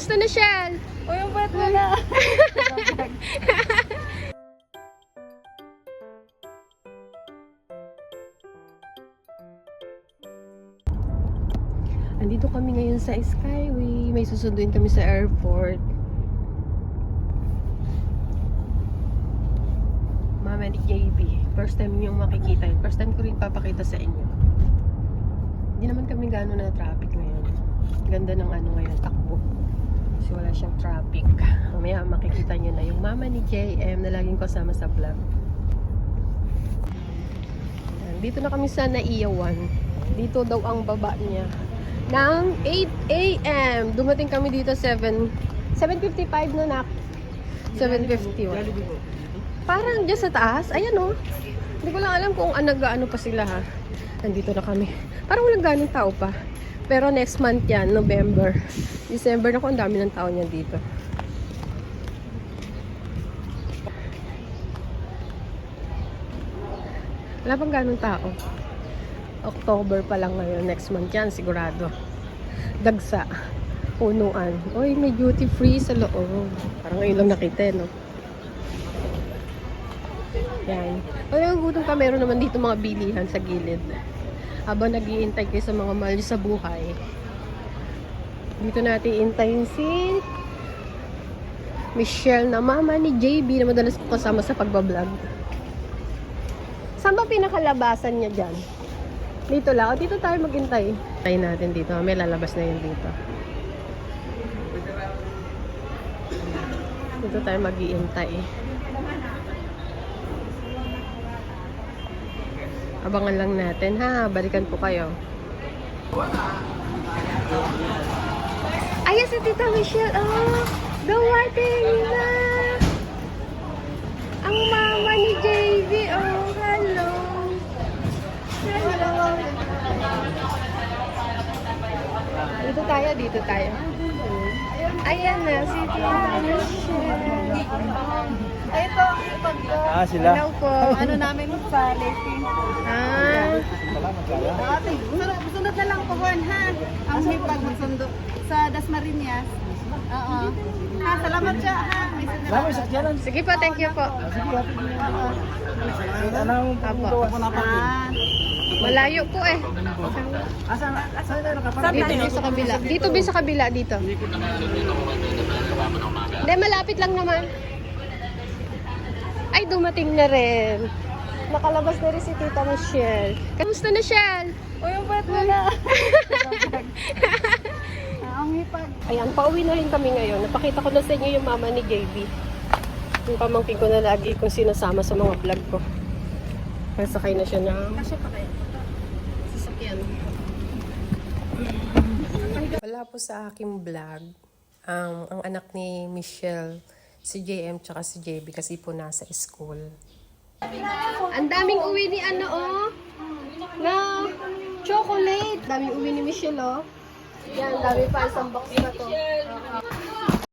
Kamusta na, Shell? O yung ba't mo na? Andito kami ngayon sa Skyway. May susunduin kami sa airport. Mama ni JB. First time niyong makikita. First time ko rin papakita sa inyo. Hindi naman kami gano'n na traffic ngayon. Ganda ng ano ngayon, takbo. Kasi wala siyang traffic. Mamaya makikita niyo na yung mama ni JM na laging kasama sa vlog. Dito na kami sa Naiya 1. Dito daw ang baba niya. Ng 8 a.m. Dumating kami dito 7 7.55 na nak. 7.51. Parang dyan sa taas. Ayan o. Hindi ko lang alam kung ano, ano pa sila ha. Nandito na kami. Parang walang ganong tao pa. Pero next month yan, November. December na ko, ang dami ng tao niyan dito. Wala pang ganong tao. October pa lang ngayon. Next month yan, sigurado. Dagsa. Punuan. Uy, may duty free sa loob. Parang ngayon lang nakita, eh, no? Yan. Pag nagugutom ka, meron naman dito mga bilihan sa gilid. Habang nag-iintay kayo sa mga mahal sa buhay. Dito natin intayin si Michelle na mama ni JB na madalas ko kasama sa pagbablog. Saan ba pinakalabasan niya dyan? Dito lang. O, dito tayo maghintay. Tayo natin dito. May lalabas na yun dito. Dito tayo mag-iintay. Abangan lang natin ha. Balikan po kayo. Ayan si Tita Michelle. Oh, dumating na. Ang mama ni JV. Oh, hello. Hello. Dito tayo, dito tayo. Ayan na, si Tita Michelle. Ah, sila. Hello po. ano namin sa lifting. Ah. Ate, sunod, sunod na lang po, Juan, ha? Ang hipag magsundo sa Dasmariñas. Oo. Ha, salamat siya, ha? May sa tiyanan. sige po, thank you po. Sige, ate. Oo. Anong Apo. ko na? Ah, Malayo po eh. Asan, asan tayo? Dito, dito sa kabila. Dito, bin sa kabila, dito. Hindi, malapit lang naman. Dumating na rin. Nakalabas na rin si Tita Michelle. Kamusta na, Shell? o yung ba't mo na? Ah, Ang hipag. Ayan, pauwi na rin kami ngayon. Napakita ko na sa inyo yung mama ni JB. Yung pamangkin ko na lagi kung sinasama sa mga vlog ko. Nasakay na siya ng Kasya pa kayo. sasakyan. Wala po sa aking vlog ang ang anak ni Michelle, si JM tsaka si JB kasi po nasa school. Ang daming uwi ni ano oh. Na chocolate. Daming uwi ni Michelle oh. Yan, dami pa isang box na to.